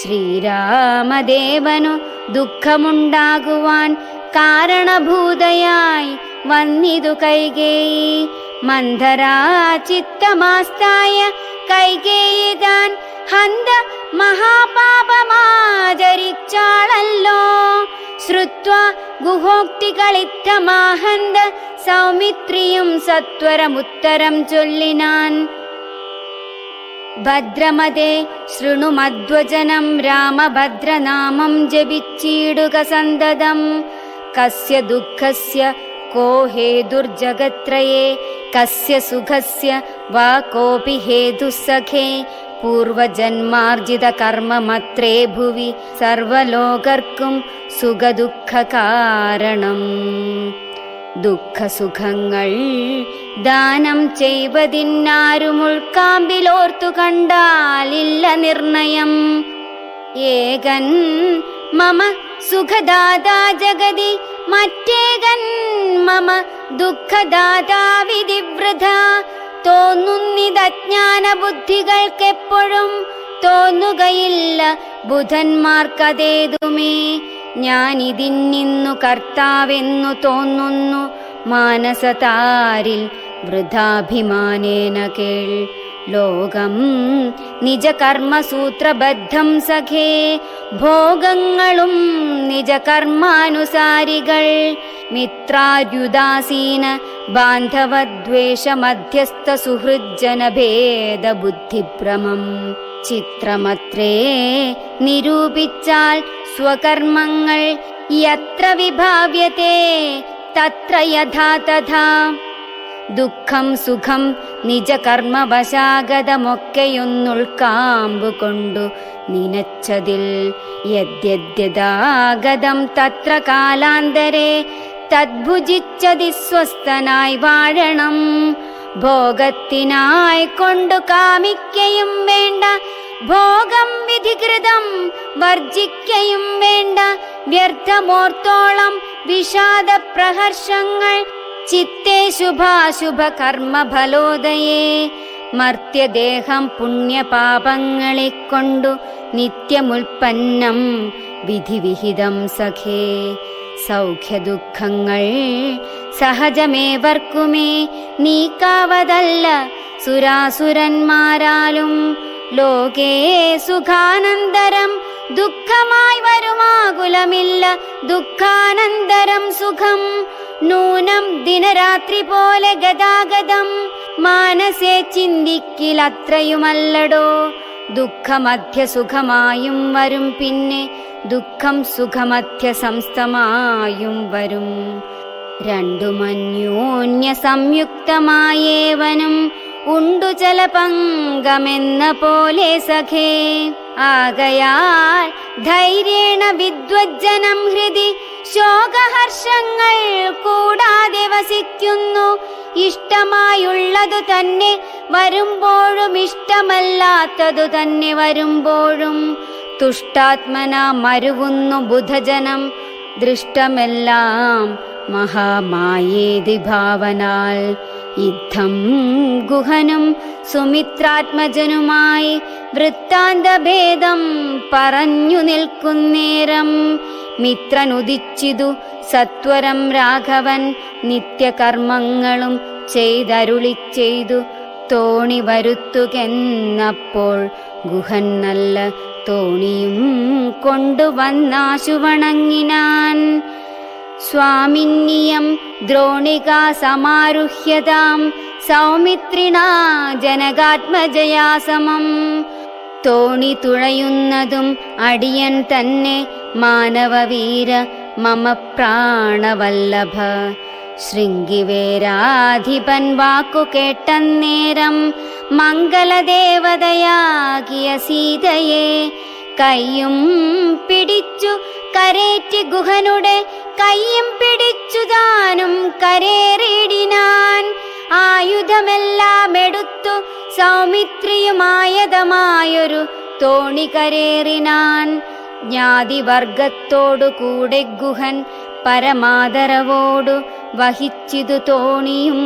ശ്രീരാമദേവനു ദുഃഖമുണ്ടാകുവാൻ കാരണഭൂതയായി വന്നിതു കൈകേയി മന്ധരാ ചിത്തമാസ്തായ കൈകേയി താൻ ഹന്ത മഹാപാപമാചരിച്ചാളല്ലോ. ശ്രുത്വ ഗുഹോക്തികളിത്തമാഹന്ത സൗമിത്രിയും സത്വരമുത്തരം ചൊല്ലിനാൻ भद्रमदे शृणु मध्वजनं रामभद्रनामं जभिच्चीडुकसन्ददं कस्य दुःखस्य को हेतुर्जगत्त्रये कस्य सुखस्य वा कोऽपि हेतुस्सखे पूर्वजन्मार्जितकर्ममत्रे भुवि सर्वलोकर्कुं सुखदुःखकारणम् ദുഃഖസുഖങ്ങൾ ദാനം ചെയ്വതിന്നാരുമുൾക്കാമ്പിലോർത്തു കണ്ടാലില്ല നിർണയം. ഏകൻ മമ സുഖദാതാ ജഗതി മറ്റേകൻ മമ ദുഃഖദാതാ വിധിവൃത തോന്നുന്നിതജ്ഞാന ബുദ്ധികൾക്കെപ്പോഴും തോന്നുകയില്ല ബുധന്മാർക്കതേതുമേ. ഞാനിതിന്നിന്നു കർത്താവെന്നു തോന്നുന്നു മാനസതാരിൽ വൃഥാഭിമാനേന കേൾ. ലോകം നിജകർമ്മസൂത്രബദ്ധം സഖേ ഭോഗങ്ങളും നിജകർമാനുസാരികൾ. മിത്രാര്യുദാസീന ബാന്ധവദ്വേഷ മധ്യസ്ഥ സുഹൃജ്ജനഭേദ ബുദ്ധിഭ്രമം ചിത്രമത്രേ നിരൂപിച്ചാൽ സ്വകർമ്മങ്ങൾ യത്ര വിഭാവ്യത്തെ തത്ര യഥാ തഥാ. ദുഃഖം സുഖം നിജകർമ്മവശാഗതമൊക്കെയൊന്നുൾക്കാമ്പുകൊണ്ടു നനച്ചതിൽ യദ്യദ്യതാഗതം തത്ര കാലാന്തരെ തദ്ഭുജിച്ചതി സ്വസ്ഥനായി വാഴണം. ഭോഗത്തിനായി കൊണ്ടു കാമിക്കയും വേണ്ട ഭോഗം വിധികൃതം വർജിക്കയും വേണ്ട. വ്യർത്ഥമോർത്തോളം വിഷാദ പ്രഹർഷങ്ങൾ ചിത്തേ ശുഭാശുഭ കർമ്മ ഫലോദയേ മർത്യദേഹം പുണ്യപാപങ്ങളെ കൊണ്ടു നിത്യമുൽപ്പന്നം വിധിവിഹിതം സഖേ. സൗഖ്യദുഃഖങ്ങൾ സഹജമേവർക്കുമേ. നീക്കാവതല്ല സുരാസുരന്മാരാലും ലോകേ സുഖാനന്തരം ദുഃഖമായി വരുമാകുലമില്ല ദുഃഖാനന്തരം സുഖം. നൂനം ദിനരാത്രി പോലെ ഗതാഗതം. മാനസേ ചിന്തിക്കിലത്രയുമല്ലടോ. ദുഃഖമധ്യ സുഖമായും വരും പിന്നെ ദുഃഖം സുഖമധ്യ സംസ്ഥമായും വരും. രണ്ടുമന്യോന്യ സംയുക്തമായേവനും ഉണ്ടു ചല പങ്കമെന്ന പോലെ സഖേ. ആകയാൽ ധൈര്യേണ വിദ്വജ്ജനം ഹൃദി ശോകഹർഷങ്ങൾ കൂടാതെ വസിക്കുന്നു. ഇഷ്ടമായുള്ളതു തന്നെ വരുമ്പോഴും ഇഷ്ടമല്ലാത്തതു തന്നെ വരുമ്പോഴും. തുഷ്ടാത്മന മരുവുന്നു ബുധജനം. ദൃഷ്ടമെല്ലാം മഹാമായേതി ഭാവനാൽ. യുദ്ധം ഗുഹനും സുമിത്രാത്മജനുമായി വൃത്താന്തഭേദം പറഞ്ഞു നിൽക്കുന്നേരം. മിത്രനുദിച്ചിതു സത്വരം രാഘവൻ നിത്യകർമ്മങ്ങളും ചെയ്തരുളി ചെയ്തു. തോണി വരുത്തുകെന്നപ്പോൾ ഗുഹൻ നല്ല തോണിയും കൊണ്ടുവന്നാശു വണങ്ങിനാൻ സ്വാമിന്യം ദ്രോണികാ സമാരുഹ്യതാം സൗമിത്രിണാ ജനകാത്മജയാ സമം തോണി തുഴയുന്നതും അടിയൻ തന്നെ മാനവവീര മമ പ്രാണവല്ലഭ. ശൃംഗിവേരാധിപൻ വാക്കു കേട്ടന്നേരം മംഗളദേവതയാകിയ സീതയെ കയ്യും പിടിച്ചു കരേറ്റി ഗുഹനുടെ കയ്യും പിടിച്ചു താനും കരേറിടിനാൻ ആയുധമെല്ലാം എടുത്തു സൗമിത്രിയുമായതമായൊരു തോണി കരേറിനാൻ. ജ്ഞാതിവർഗത്തോടു കൂടെ ഗുഹൻ പരമാദരവോടു വഹിച്ചിതു തോണിയും.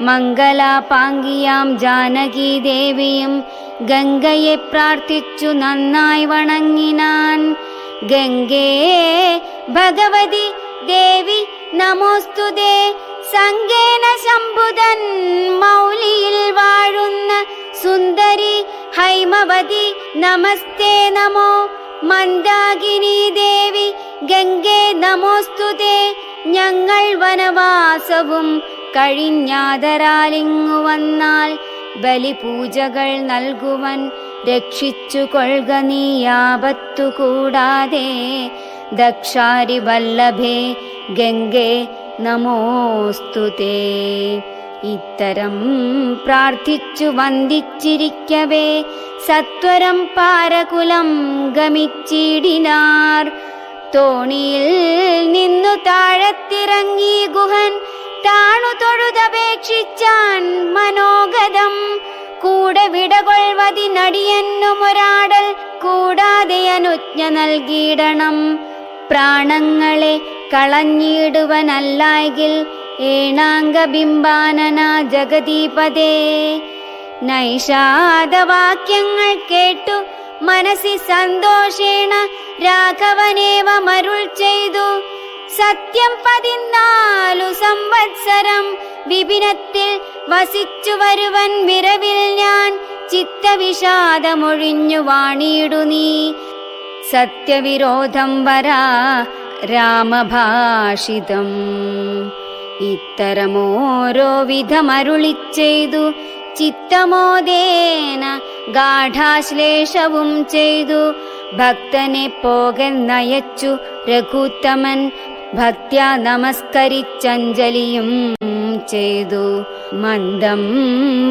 മംഗലാപാങ്കിയാം ജാനകി ദേവിയും ഗംഗയെ പ്രാർത്ഥിച്ചു നന്നായി വണങ്ങിനാൻ. ഗംഗേ ഭഗവതി ദേവി നമോസ്തുതേ സങ്കേന ശംഭുതൻ മൗലിയിൽ വാഴുന്ന സുന്ദരി ഹൈമവതി നമസ്തേ നമോ. മന്ദാകിനി ദേവി ഗംഗേ നമോസ്തുതേ ഞങ്ങൾ വനവാസവും കഴിഞ്ഞാതരാലിങ്ങു വന്നാൽ ബലിപൂജകൾ നൽകുവൻ രക്ഷിച്ചു കൊൾക നീയാപത്തു ദക്ഷാരി വല്ലഭേ ഗംഗേ നമോസ്തുതേ ഇത്തരം പ്രാർത്ഥിച്ചു വന്ദിച്ചിരിക്കവേ. സത്വരം പാരകുലം ഗമിച്ചിടിനാർ. തോണിയിൽ നിന്നു താഴത്തിറങ്ങി ഗുഹൻ താണു തൊഴുതപേക്ഷിച്ചാൻ മനോഗതം. കൂടെ വിടകൊൾവതിനടിയന്നുമൊരാടൽ കൂടാതെ അനുജ്ഞ നൽകിയിടണം. പ്രാണങ്ങളെ കളഞ്ഞിടുവനല്ലായെങ്കിൽ ഏണാംഗബിംബാനന ജഗദീപദേ നൈഷാദവാക്യങ്ങൾ കേട്ടു മനസ്സി സന്തോഷേണ രാഘവനേവ മരുൾ ചെയ്തു. സത്യം പതിനാലു സംവത്സരം വിപിനത്തിൽ വസിച്ചു വരുവൻ വിരവിൽ ഞാൻ ചിത്തവിഷാദമൊഴിഞ്ഞു വാണിയിടു നീ. സത്യവിരോധം വരാ രാമഭാഷിതം. ഇത്തരമോരോ വിധമരുളിച്ചെയ്തു ചിത്തമോദേന ഗാഠാശ്ലേഷവും ചെയ്തു. ഭക്തനെ പോകൻ നയച്ചു രഘുത്തമൻ ഭക്ത്യാ നമസ്കരിച്ചഞ്ജലിയും ചെയ്തു. മന്ദം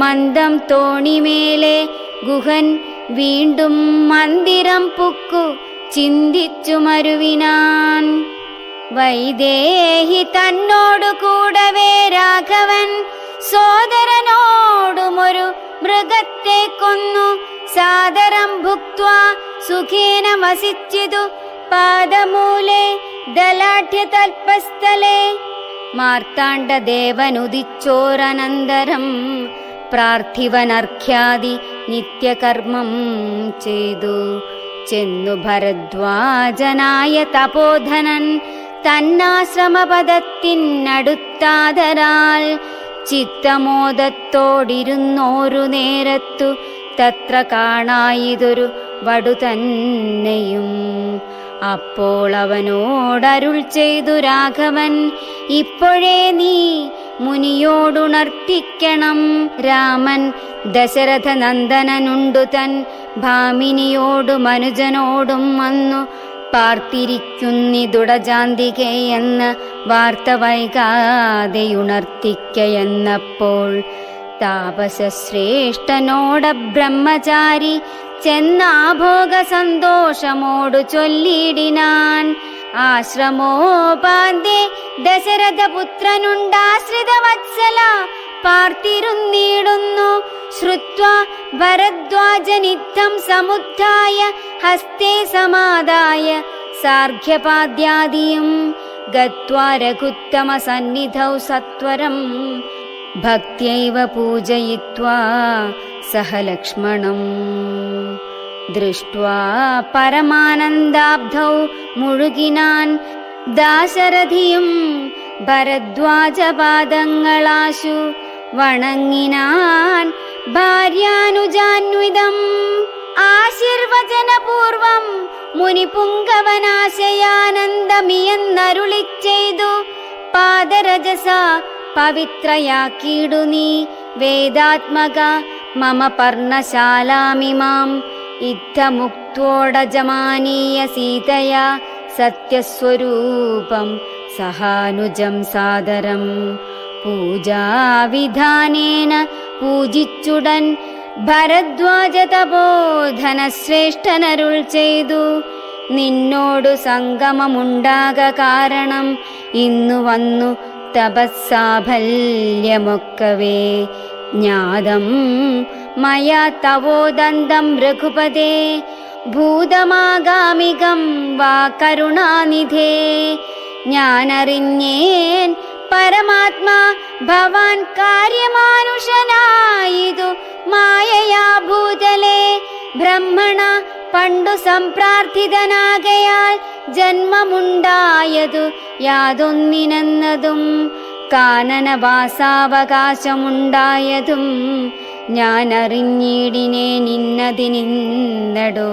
മന്ദം തോണിമേലെ ഗുഹൻ വീണ്ടും മന്ദിരം പുക്കു ചിന്തിച്ചു മരുവിനാൻ. വൈദേഹി തന്നോടു കൂടവേ രാഘവൻ സോദരനോടുമൊരു മൃഗത്തെ കൊന്നു. സാദരം ഭുക്വാ സുഖേന വസിച്ചിതു പാദമൂലെ തൽപസ്ഥലേ മാർത്താണ്ഡദേവനുദിച്ചോരനന്തരം പ്രാർത്ഥിവനർഖ്യാദി നിത്യകർമ്മം ചെയ്തു. ചെന്നു ഭരദ്വാജനായ തപോധനൻ തന്നാശ്രമപദത്തിനടുത്താതരാൽ ചിത്തമോദത്തോടിരുന്നോരു നേരത്തു തത്ര കാണായിതൊരു വടു തന്നെയും. അപ്പോൾ അവനോടരുൾ ചെയ്തു രാഘവൻ ഇപ്പോഴേ നീ മുനിയോടുണർത്തിക്കണം. രാമൻ ദശരഥ നന്ദനനുണ്ടു തൻ ഭാമിനിയോടു മനുജനോടും വന്നു പാർത്തിരിക്കുന്നിതുടജാന്തികെ എന്ന് വാർത്ത വൈകാതെയുണർത്തിക്കയെന്നപ്പോൾ താപസശ്രേഷ്ഠനോട ബ്രഹ്മചാരി ചെന്നാഭോഗ സന്തോഷമോടു ചൊല്ലിയിടിനാൻ. ദശരഥപുത്രനുണ്ടാശ്രിത വത്സല പാർത്തിരുന്നിടുന്നു. ശ്രുത്വാ ഭരദ്വാജനിത്തം സമുദ്ധായ ഹസ്തേ സമാദായ സാർഘ്യപാദ്യാദിയും ഗത്വാ രഘുത്തമ സന്നിധൗ സത്വരം. ഭക്ത്യൈവ പൂജയിത്വാ സഹ ലക്ഷ്മണം ദൃഷ്ട്വാ പരമാനന്ദാബ്ധൗ മുഴുകിനാൻ ദാശരഥിയും ഭരദ്വാജപാദങ്ങളാശു വണങ്ങിനാൻ ഭാര്യാനുജാന്വിതം ആശീർവചനപൂർവം മുനിപുങ്കവനാശയാനന്ദമിയെന്നരുളി ചെയ്തു പാദരജസ പവിത്രയാക്കിയിടു നീ വേദാത്മക മമ പർണശാലാമിമാം ഇത്തമുക്തോടജമാനീയ സീതയാ സത്യസ്വരൂപം സഹാനുജം സാദരം. പൂജാവിധാനേന പൂജിച്ചുടൻ ഭരദ്വാജ തപോധന ശ്രേഷ്ഠനരുൾ ചെയ്തു. നിന്നോടു സംഗമമുണ്ടാക കാരണം ഇന്നു വന്നു തപസ്സാഫല്യമൊക്കവേ. ജ്ഞാതം മയാ തവോദന്തം രഘുപതേ. ഭൂതമാഗാമികം വാ കരുണാനിധേ. ഞാനറിഞ്ഞേൻ പരമാത്മാ ഭവാൻ കാര്യമാനുഷനായിതു മായയാ ഭൂതലേ. ബ്രഹ്മണ പണ്ടു സംപ്രാർത്ഥിതനാകയാൽ ജന്മമുണ്ടായതു യാതൊന്നിനെന്നതും കാനനവാസാവകാശമുണ്ടായതും ഞാൻ അറിഞ്ഞിടിനെ നിന്നതിനിന്നടോ.